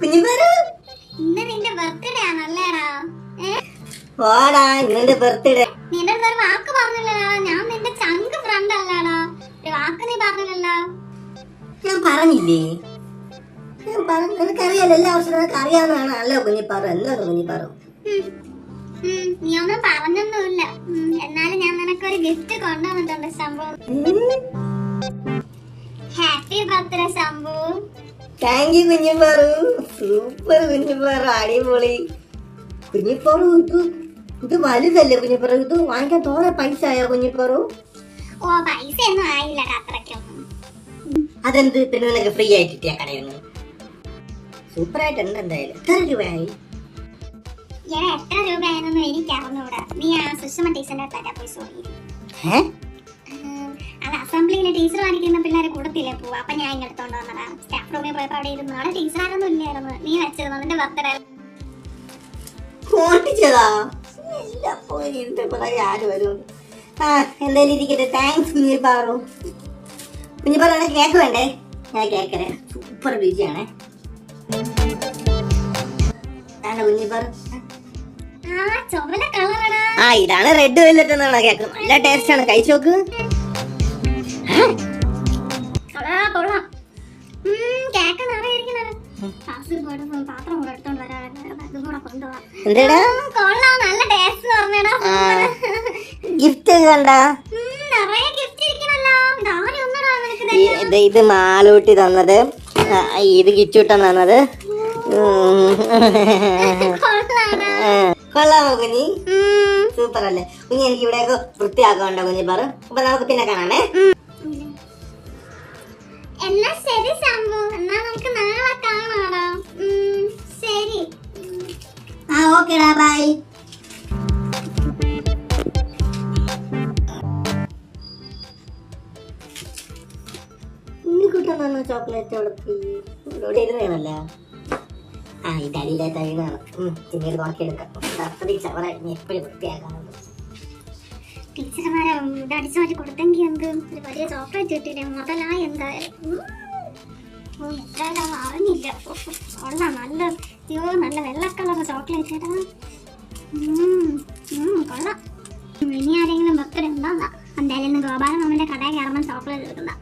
കുഞ്ഞിപ്പേര് ഇന്ന് നിന്റെ ബർത്ത്ഡേ ആണല്ലേടാ? വാടാ ഇന്നെ ബർത്ത്ഡേ നിന്റെ ഒരു വാക്ക് പറഞ്ഞില്ലടാ. ഞാൻ നിന്റെ ചങ്ക് ഫ്രണ്ട് അല്ലാടാ. ഒരു വാക്ക് നീ പറഞ്ഞില്ലല്ലോ. ഞാൻ പറഞ്ഞില്ലേ? ഞാൻ പറഞ്ഞു നിനക്കറിയാലോ എല്ലാ വർഷവും നിനക്ക് അറിയാവുന്നതാണ് അല്ലോ കുഞ്ഞിപ്പാറു എന്താണ് കുഞ്ഞിപ്പാറു നീ ഒന്നും പറഞ്ഞൊന്നുമില്ല. എന്നാലും ഞാൻ നിനക്കൊരു ഗിഫ്റ്റ് കൊണ്ടുവന്നിട്ടുണ്ട് Shambhu. Happy birthday Shambhu. Thank you Kunjipparu super Kunjippara അടിപൊളി. കുഞ്ഞിപ്പറു ഇത് ഇത് വലുതല്ലേ കുഞ്ഞിപ്പറ? ഇത് വാങ്ങിക്കാൻ തോന്നെ പൈസ ആയോ കുഞ്ഞിപ്പറു? ഓ പൈസ ഒന്നും ആയില്ല അത്രയ്ക്കൊന്നും അതെന്ത്? പിന്നെ നിനക്ക് ഫ്രീ ആയിട്ട് കിട്ടിയ കടയിൽ നിന്ന് സൂപ്പർ ആയിട്ടുണ്ട് എന്തായാലും. എത്ര രൂപയായി? എത്ര രൂപയായിരുന്നു എനിക്ക് അറിഞ്ഞൂടാ നീ ആ സുഷമ ടീച്ചറിന്റെ അടുത്താ പോയി സോറി. ഏ? അത് അസംബ്ലിയിലെ ടീച്ചർ കാണിക്കുന്ന പിള്ളേരെ കൂടത്തില്ലേ പോവാ. അപ്പൊ ഞാൻ ഇങ്ങെടുത്തോണ്ട് വന്നതാ. സ്റ്റാഫ് റൂമിൽ പോയപ്പോ അവിടെ ഇരുന്നു അവിടെ ടീച്ചറാരൊന്നും ഇല്ലായിരുന്നു. നീ വെച്ചിരുന്നു നിന്റെ ബർത്ത്ഡേ ഓട്ടിച്ചതാ ഇല്ല പോയി ഇതിന്റെ പുറകെ ആര് വരും? ആ എന്തായാലും ഇരിക്കട്ടെ. താങ്ക്സ് കുഞ്ഞിപ്പാറു. കുഞ്ഞിപ്പാറു എനിക്ക് കേക്ക് വേണ്ടേ ഞാൻ കേക്കരെ സൂപ്പർ രുചിയാണേ ആണ്. കുഞ്ഞിപ്പാറു? ആ ഇതാണ് റെഡ് വെല്ലറ്റ് എന്നാണ് കേക്ക് നല്ല ടേസ്റ്റ് ആണ്. കഴിച്ചു നോക്ക്. ഗിഫ്റ്റ് കണ്ടാ? ഇത് മാലൂട്ടി തന്നത്. ഇത് കിച്ചൂട്ടൻ തന്നത്. കൊള്ളാമോ കുഞ്ഞി. സൂപ്പർ അല്ലേ കുഞ്ഞി എനിക്ക് ഇവിടെയൊക്കെ വൃത്തിയാക്കണ്ടോ കുഞ്ഞി? പറ. അപ്പൊ നമുക്ക് പിന്നെ കാണാമേ എന്നാ ശരി ശംഭു. എന്നാ നമുക്ക് നാളെ കാണാടാ ശരി. ആ ഓക്കേടാ ബൈ ചോക്ലേറ്റ് ഉടക്കി ഇവിടെ ഇരുന്നേണല്ല പിന്നീട് നോക്കിയെടുക്കാം അത്രയും ചവറായിട്ട് എപ്പോഴും വൃത്തിയാക്കാനുണ്ട്. ടീച്ചർമാരെ അടിച്ചോലി അടിച്ചു മാറ്റി കൊടുത്തെങ്കിൽ എന്ത്? ഒരു വലിയ ചോക്ലേറ്റ് കിട്ടിയില്ലേ? മുതലാ എന്തായാലും. എന്തായാലും അറിഞ്ഞില്ല. കൊള്ളാം. നല്ല അയ്യോ നല്ല വെള്ള ചോക്ലേറ്റ് ഏട്ടാ. കൊള്ളാം. ഇനി ആരെങ്കിലും ബർത്ത്ഡേ ഉണ്ടോന്നാ എന്തായാലും ഗോപാലൻ നമ്മുടെ കടയിൽ കയറുമ്പോൾ ചോക്ലേറ്റ് എടുക്കുന്ന.